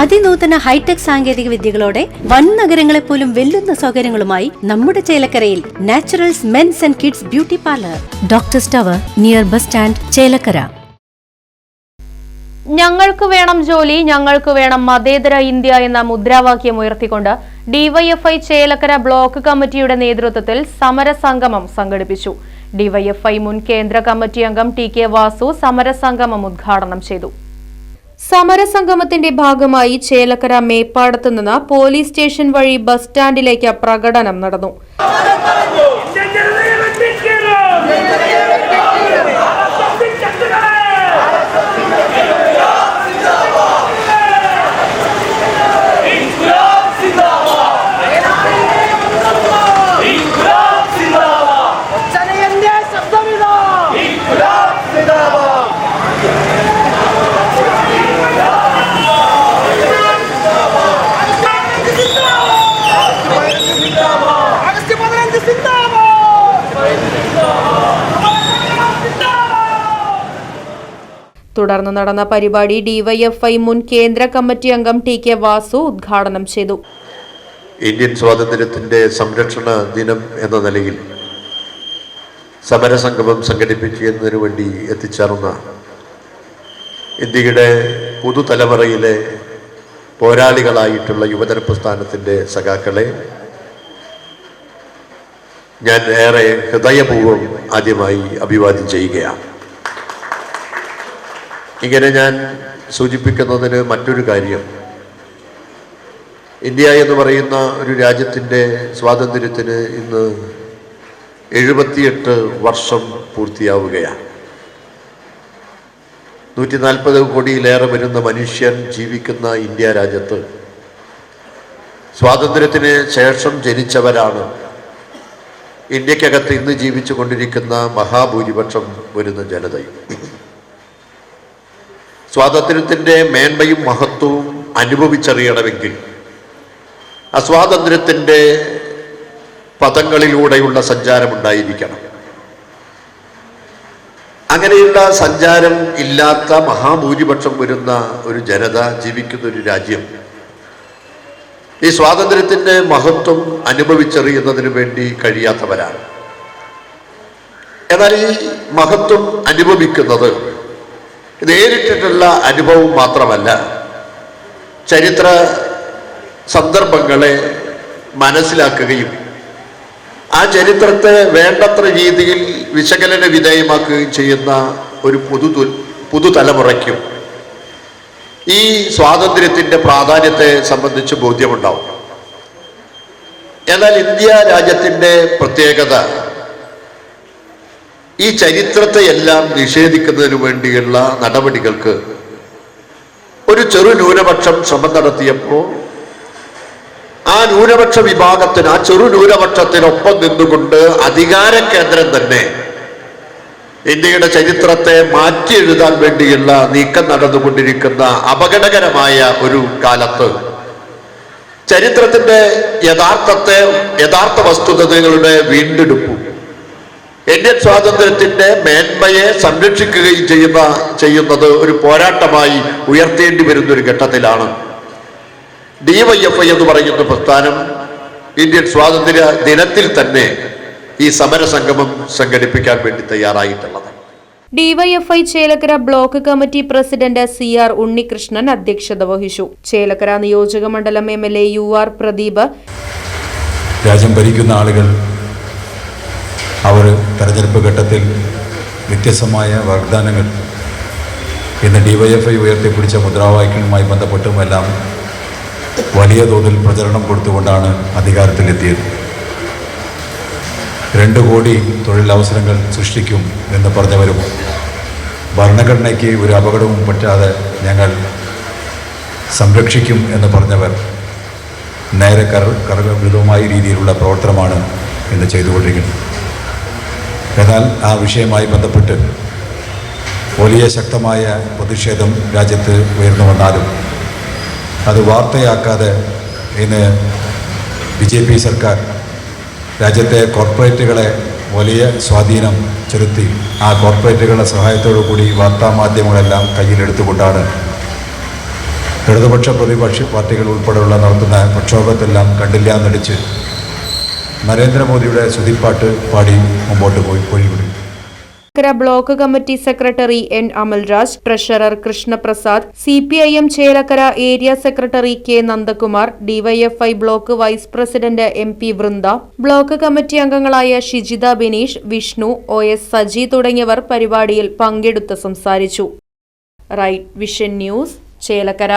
അതിനൂതന hi tech സാങ്കേതിക വിദ്യകളോടെ വൻ നഗരങ്ങളെ പോലും വെല്ലുന്ന സൗകര്യങ്ങളുമായി നമ്മുടെ ചേലക്കരയിൽ Naturals men's and kids beauty parlour. Doctor സ്റ്റവർ near bus stand Chelakkara. ഞങ്ങൾക്ക് വേണം ജോലി ഞങ്ങൾക്ക് വേണം മതേതര ഇന്ത്യ എന്ന മുദ്രാവാക്യം ഉയർത്തിക്കൊണ്ട് ഡിവൈഎഫ്ഐ ചേലക്കര ബ്ലോക്ക് കമ്മിറ്റിയുടെ നേതൃത്വത്തിൽ സമരസംഗമം സംഘടിപ്പിച്ചു. ഡിവൈഎഫ്ഐ മുൻ കേന്ദ്ര കമ്മിറ്റി അംഗം ടി കെ വാസു സമരസംഗമം ഉദ്ഘാടനം ചെയ്തു. സമരസംഗമത്തിന്റെ ഭാഗമായി ചേലക്കര മേപ്പാടത്ത് നിന്ന് പോലീസ് സ്റ്റേഷൻ വഴി ബസ് സ്റ്റാൻഡിലേക്ക് പ്രകടനം നടന്നു. തുടർന്ന് നടന്ന പരിപാടി ഡിവൈഎഫ്ഐ മുൻ കേന്ദ്ര കമ്മിറ്റി അംഗം ടി കെ വാസു ഉദ്ഘാടനം ചെയ്തു. ഇന്ത്യൻ സ്വാതന്ത്ര്യത്തിന്റെ സംരക്ഷണ ദിനം എന്ന നിലയിൽ സമരസംഗമം സംഘടിപ്പിക്കുന്നതിന് വേണ്ടി എത്തിച്ചേർന്ന ഇന്ത്യയുടെ പുതുതലമുറയിലെ പോരാളികളായിട്ടുള്ള യുവജന പ്രസ്ഥാനത്തിന്റെ സഖാക്കളെ ഞാൻ ഏറെ ഹൃദയപൂർവം ആദ്യമായി അഭിവാദ്യം ചെയ്യുകയാണ്. ഇങ്ങനെ ഞാൻ സൂചിപ്പിക്കുന്നതിന് മറ്റൊരു കാര്യം. ഇന്ത്യ എന്ന് പറയുന്ന ഒരു രാജ്യത്തിന്റെ സ്വാതന്ത്ര്യത്തിന് ഇന്ന് എഴുപത്തിയെട്ട് വർഷം പൂർത്തിയാവുകയാണ്. നൂറ്റി നാൽപ്പത് കോടിയിലേറെ വരുന്ന മനുഷ്യൻ ജീവിക്കുന്ന ഇന്ത്യ രാജ്യത്ത് സ്വാതന്ത്ര്യത്തിന് ശേഷം ജനിച്ചവരാണ് ഇന്ത്യക്കകത്ത് ഇന്ന് ജീവിച്ചു കൊണ്ടിരിക്കുന്ന മഹാഭൂരിപക്ഷം വരുന്ന ജനതയും. സ്വാതന്ത്ര്യത്തിന്റെ മേന്മയും മഹത്വവും അനുഭവിച്ചറിയണമെങ്കിൽ ആ സ്വാതന്ത്ര്യത്തിന്റെ പദങ്ങളിലൂടെയുള്ള സഞ്ചാരമുണ്ടായിരിക്കണം അങ്ങനെയുള്ള സഞ്ചാരം ഇല്ലാത്ത മഹാഭൂരിപക്ഷം വരുന്ന ഒരു ജനത ജീവിക്കുന്ന ഒരു രാജ്യം ഈ സ്വാതന്ത്ര്യത്തിന്റെ മഹത്വം അനുഭവിച്ചറിയുന്നതിന് വേണ്ടി കഴിയാത്തവരാണ്. എന്നാൽ ഈ മഹത്വം അനുഭവിക്കുന്നത് നേരിട്ടിട്ടുള്ള അനുഭവം മാത്രമല്ല ചരിത്ര സന്ദർഭങ്ങളെ മനസ്സിലാക്കുകയും ആ ചരിത്രത്തെ വേണ്ടത്ര രീതിയിൽ വിശകലന വിധേയമാക്കുകയും ചെയ്യുന്ന ഒരു പുതു പുതുതലമുറയ്ക്കും ഈ സ്വാതന്ത്ര്യത്തിന്റെ പ്രാധാന്യത്തെ സംബന്ധിച്ച് ബോധ്യമുണ്ടാവും. എന്നാൽ ഇന്ത്യ രാജ്യത്തിന്റെ പ്രത്യേകത ഈ ചരിത്രത്തെ എല്ലാം നിഷേധിക്കുന്നതിന് വേണ്ടിയുള്ള നടപടികൾക്ക് ഒരു ചെറു ന്യൂനപക്ഷം ശ്രമം നടത്തിയപ്പോൾ ആ ന്യൂനപക്ഷ വിഭാഗത്തിന് ആ ചെറു ന്യൂനപക്ഷത്തിനൊപ്പം നിന്നുകൊണ്ട് അധികാര കേന്ദ്രം തന്നെ ഇന്ത്യയുടെ ചരിത്രത്തെ മാറ്റി എഴുതാൻ വേണ്ടിയുള്ള നീക്കം നടന്നുകൊണ്ടിരിക്കുന്ന അപകടകരമായ ഒരു കാലത്ത് ചരിത്രത്തിന്റെ യഥാർത്ഥത്തെ യഥാർത്ഥ വസ്തുതകളുടെ വീണ്ടെടുപ്പും ഇന്ത്യൻ സ്വാതന്ത്ര്യത്തിന്റെ മേന്മയെ സംരക്ഷിക്കുകയും ചെയ്യുന്ന ചെയ്യുന്നത് ഒരു പോരാട്ടമായി ഉയർത്തേണ്ടി വരുന്ന ഒരു ഘട്ടത്തിലാണ് ഡിവൈഎഫ്ഐ എന്ന് പറയുന്ന പ്രസ്ഥാനം ഇന്ത്യൻ സ്വാതന്ത്ര്യ ദിനത്തിൽ തന്നെ ഈ സമരസംഗമം സംഘടിപ്പിക്കാൻ വേണ്ടി തയ്യാറായിട്ടുള്ളത്. DYFI Chelakkara block committee president C R Unnikrishnan അധ്യക്ഷത വഹിച്ചു. ചേലക്കര നിയോജക മണ്ഡലം M L A U R Pradeep. രാജ്യം ഭരിക്കുന്ന ആളുകൾ അവർ തെരഞ്ഞെടുപ്പ് ഘട്ടത്തിൽ വ്യത്യസ്തമായ വാഗ്ദാനങ്ങൾ. ഇന്ന് ഡിവൈഎഫ്ഐ ഉയർത്തിപ്പിടിച്ച മുദ്രാവാക്യങ്ങളുമായി ബന്ധപ്പെട്ടുമെല്ലാം വലിയ തോതിൽ പ്രചരണം കൊടുത്തുകൊണ്ടാണ് അധികാരത്തിലെത്തിയത്. രണ്ട് കോടി തൊഴിലവസരങ്ങൾ സൃഷ്ടിക്കും എന്ന് പറഞ്ഞവരും ഭരണഘടനയ്ക്ക് ഒരു അപകടവും പറ്റാതെ ഞങ്ങൾ സംരക്ഷിക്കും എന്ന് പറഞ്ഞവർ നേരെ കർ കർവിരുദ്ധമായ രീതിയിലുള്ള പ്രവർത്തനമാണ് ഇന്ന് ചെയ്തുകൊണ്ടിരിക്കുന്നത്. എന്നാൽ ആ വിഷയമായി ബന്ധപ്പെട്ട് വലിയ ശക്തമായ പ്രതിഷേധം രാജ്യത്ത് ഉയർന്നു വന്നാലും അത് വാർത്തയാക്കാതെ ഇന്ന് ബി ജെ പി സർക്കാർ രാജ്യത്തെ കോർപ്പറേറ്റുകളെ വലിയ സ്വാധീനം ചെലുത്തി ആ കോർപ്പറേറ്റുകളുടെ സഹായത്തോടു കൂടി വാർത്താമാധ്യമങ്ങളെല്ലാം കയ്യിലെടുത്തുകൊണ്ടാണ് ഇടതുപക്ഷ പ്രതിപക്ഷ പാർട്ടികൾ ഉൾപ്പെടെയുള്ള നടത്തുന്ന പ്രക്ഷോഭത്തെല്ലാം കണ്ടില്ല എന്നടിച്ച് നരേന്ദ്രമോദിയുടെ സ്തുതിപ്പാട്ട് പാടി മുമ്പോട്ട് പോയി പോയിവിടും ക്കര block committee secretary N Amalraj treasurer Krishnaprasad C P I M Chelakkara area secretary K Nandakumar DYFI block vice president M P Vrinda block committee അംഗങ്ങളായ ഷിജിത ബിനീഷ് വിഷ്ണു ഒ എസ് സജി തുടങ്ങിയവർ പരിപാടിയിൽ പങ്കെടുത്ത് സംസാരിച്ചു. Right vision news Chelakkara.